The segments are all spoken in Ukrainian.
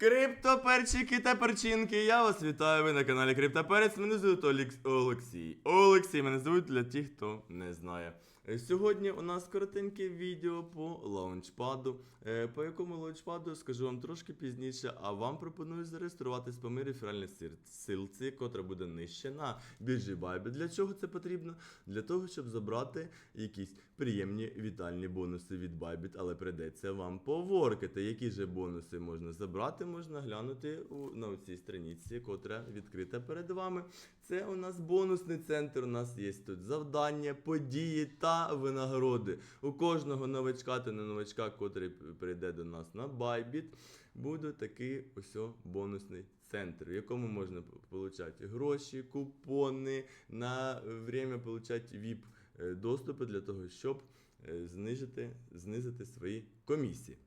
Криптоперчики та перчинки, я вас вітаю. Ви на каналі Криптоперець. Мене звуть Олексій. Олексій, мене звуть для тих, хто не знає. Е, Сьогодні у нас коротеньке відео по лаунчпаду, е, по якому лаунчпаду скажу вам трошки пізніше, а вам пропоную зареєструватись по моїй реферальній силці, котра буде нижче на біржі Bybit. Для чого це потрібно? Для того, щоб забрати якісь приємні вітальні бонуси від Bybit, але прийдеться вам поворкати. Які же бонуси можна забрати, можна глянути у, на цій страниці, котра відкрита перед вами. Це у нас бонусний центр. У нас є тут завдання, події та винагороди. У кожного новачка та не новачка, котрий прийде до нас на Bybit, буде такий ось бонусний центр, в якому можна отримати гроші, купони, на время отримати VIP е, доступи для того, щоб е, знижити, знизити свої комісії.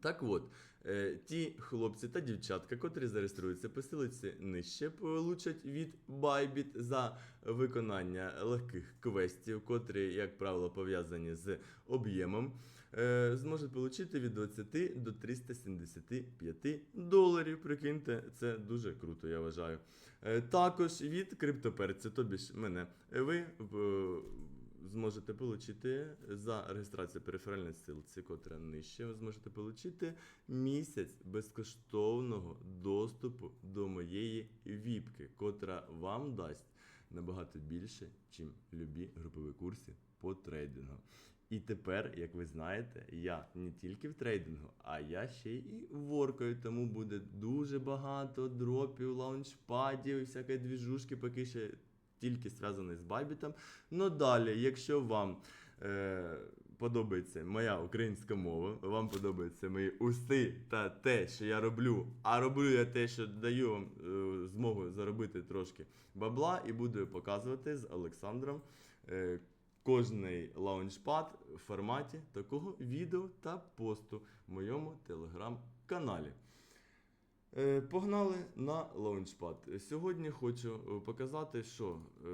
Так от, е, ті хлопці та дівчатка, котрі зареєструються по силиці нижче, получать від Bybit за виконання легких квестів, котрі, як правило, пов'язані з об'ємом, е, зможуть отримати від 20 до 375 доларів. Прикиньте, це дуже круто, я вважаю. Е, Також від криптоперця, тобі ж мене, ви зможете отримати за реєстрацію периферальної силці, котра нижче, ви зможете отримати місяць безкоштовного доступу до моєї віпки, котра вам дасть набагато більше, ніж любі групові курси по трейдингу. І тепер, як ви знаєте, я не тільки в трейдингу, а я ще і воркаю, тому буде дуже багато дропів, лаунчпадів, всякої двіжушки, поки ще тільки зв'язаний з Байбітом. Ну далі, якщо вам е, подобається моя українська мова, вам подобаються мої усти та те, що я роблю, а роблю я те, що даю вам е, змогу заробити трошки бабла, і буду показувати з Олександром. Е, Кожний лаунчпад в форматі такого відео та посту в моєму телеграм-каналі. Е, Погнали на лаунчпад. Сьогодні хочу е, показати, що е,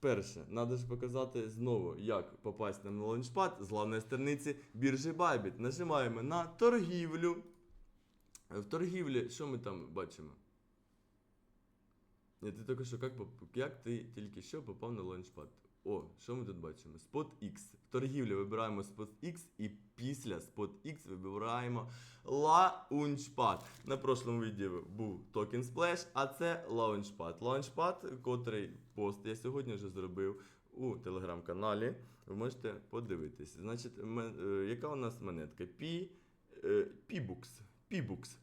перше, треба ж показати знову, як попасти на лаунчпад з главної страниці біржі Bybit. Нажимаємо на торгівлю. В торгівлі, що ми там бачимо? Ні, ти тільки що як, як ти тільки що попав на лаунчпад? О, що ми тут бачимо? Spot X. В торгівлі вибираємо Spot X і після Spot X вибираємо Launchpad. На прошлому відео був Token Splash, а це Launchpad. Launchpad, котрий пост я сьогодні вже зробив у телеграм-каналі. Ви можете подивитись. Значить, е, яка у нас монетка? P, P-Books. P-Books.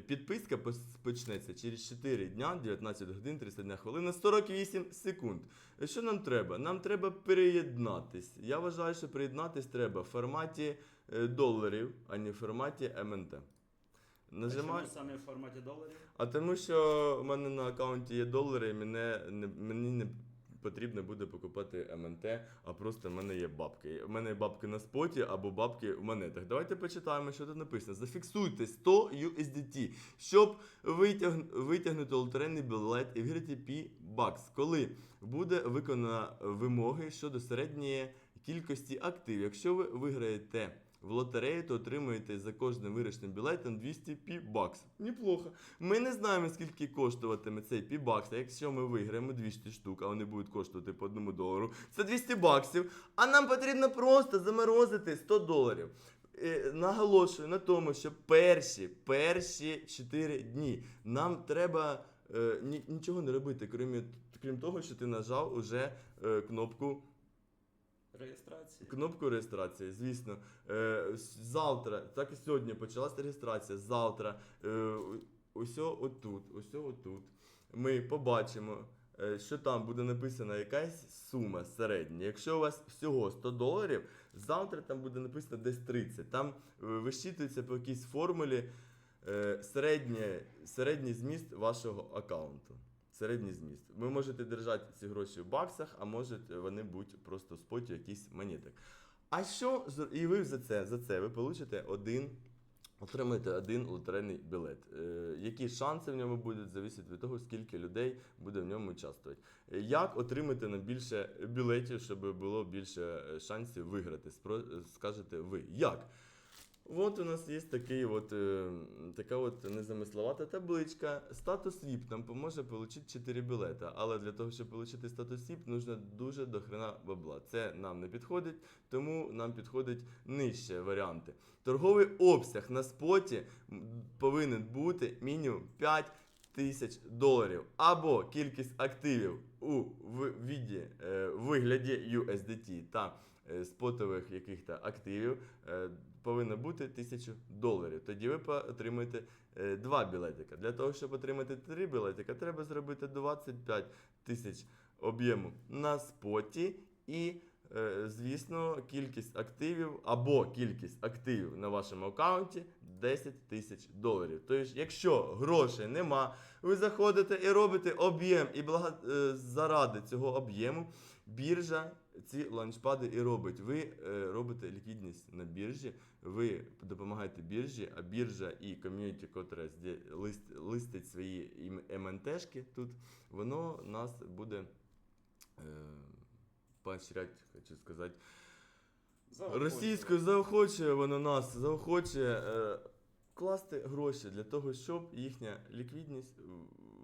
Підписка почнеться через 4 дня, 19 годин, 31 хвилина, 48 секунд. Що нам треба? Нам треба переєднатись. Я вважаю, що приєднатись треба в форматі е, доларів, а не в форматі МНТ. Нажимай. Чому саме в форматі доларів? А тому що в мене на аккаунті є долари, і мене не, мені не потрібно буде покупати МНТ, а просто в мене є бабки. У мене є бабки на споті або бабки в монетах. Давайте почитаємо, що тут написано. Зафіксуйте 100 USDT, щоб витяг... витягнути лотерейний білет і виграти P-Bucks, коли буде виконано вимоги щодо середньої кількості активів. Якщо ви виграєте в лотерею, то отримуєте за кожним виграшним білетом 200 пі-бакс. Неплохо. Ми не знаємо, скільки коштуватиме цей пі-бакс. А якщо ми виграємо 200 штук, а вони будуть коштувати по одному долару, це 200 баксів. А нам потрібно просто заморозити 100 доларів. Е, Наголошую на тому, що перші, перші 4 дні нам треба е, нічого не робити, крім, крім того, що ти нажав уже е, кнопку Реєстрації. Кнопку реєстрації, звісно. Е, завтра, так і сьогодні почалася реєстрація. Завтра, е, ось отут, ось отут. Ми побачимо, е, що там буде написана якась сума середня. Якщо у вас всього 100 доларів, завтра там буде написано десь 30. Там е, висчитується по якійсь формулі е, середнє, середній зміст вашого аккаунту. Середній зміст. Ви можете держати ці гроші в баксах, а можуть вони бути просто в споті якісь монеток. А що і ви за це, за це ви получите один, отримаєте один лотерейний білет. Е, які шанси в ньому будуть, залежить від того, скільки людей буде в ньому участвувати. Е, Як отримати на більше білетів, щоб було більше е, шансів виграти? Скажете ви. Як? От у нас є такий от, е, така от незамисловата табличка. Статус VIP нам поможе отримати 4 білета. Але для того, щоб отримати статус VIP, нужно дуже дохрена бабла. Це нам не підходить, тому нам підходять нижче варіанти. Торговий обсяг на споті повинен бути мінімум 5 тисяч доларів. Або кількість активів у е, вигляді USDT та спотових яких-то активів е, повинно бути 1000 доларів. Тоді ви отримаєте е, два білетика. Для того, щоб отримати три білетика, треба зробити 25 тисяч об'єму на споті і. е, Звісно, кількість активів або кількість активів на вашому аккаунті 10 тисяч доларів. Тобто, якщо грошей нема, ви заходите і робите об'єм, і е, заради цього об'єму біржа ці ланчпади і робить. Ви е, робите ліквідність на біржі, ви допомагаєте біржі, а біржа і ком'юніті, котре лист, листить свої МНТшки тут, воно нас буде е, поощрять, хочу сказати. Заохочує. Російською заохочує воно нас, заохочує е, класти гроші для того, щоб їхня ліквідність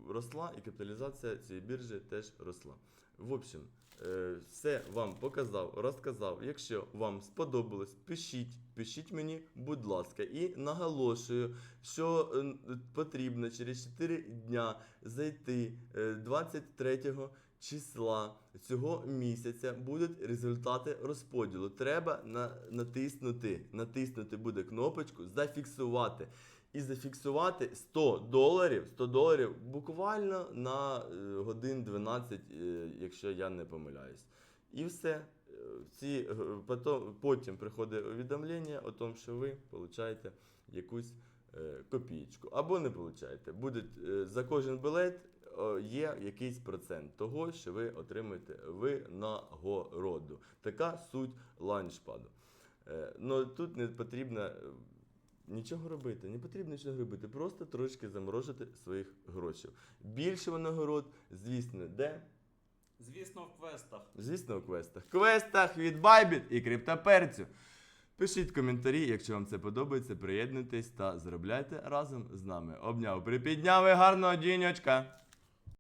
росла і капіталізація цієї біржі теж росла. В общем, е, все вам показав, розказав. Якщо вам сподобалось, пишіть, пишіть мені, будь ласка. І наголошую, що е, потрібно через 4 дня зайти е, 23 числа цього місяця будуть результати розподілу. Треба на, натиснути, натиснути буде кнопочку зафіксувати. І зафіксувати 100 доларів, 100 доларів буквально на е, годин 12, е, якщо я не помиляюсь. І все. Е, Ці, потом, потім приходить увідомлення о том, що ви получаєте якусь копієчку. Або не получаєте. Буде за кожен білет є якийсь процент того, що ви отримаєте винагороду. Така суть ланчпаду. Ну тут не потрібно нічого робити, не потрібно нічого робити, просто трошки заморожити своїх грошей. Більше винагород, звісно, де? Звісно, в квестах. Звісно, у квестах. Квестах від Bybit і криптоперцю. Пишіть коментарі, якщо вам це подобається, приєднуйтесь та заробляйте разом з нами. Обняв, припідняв і гарного діньочка!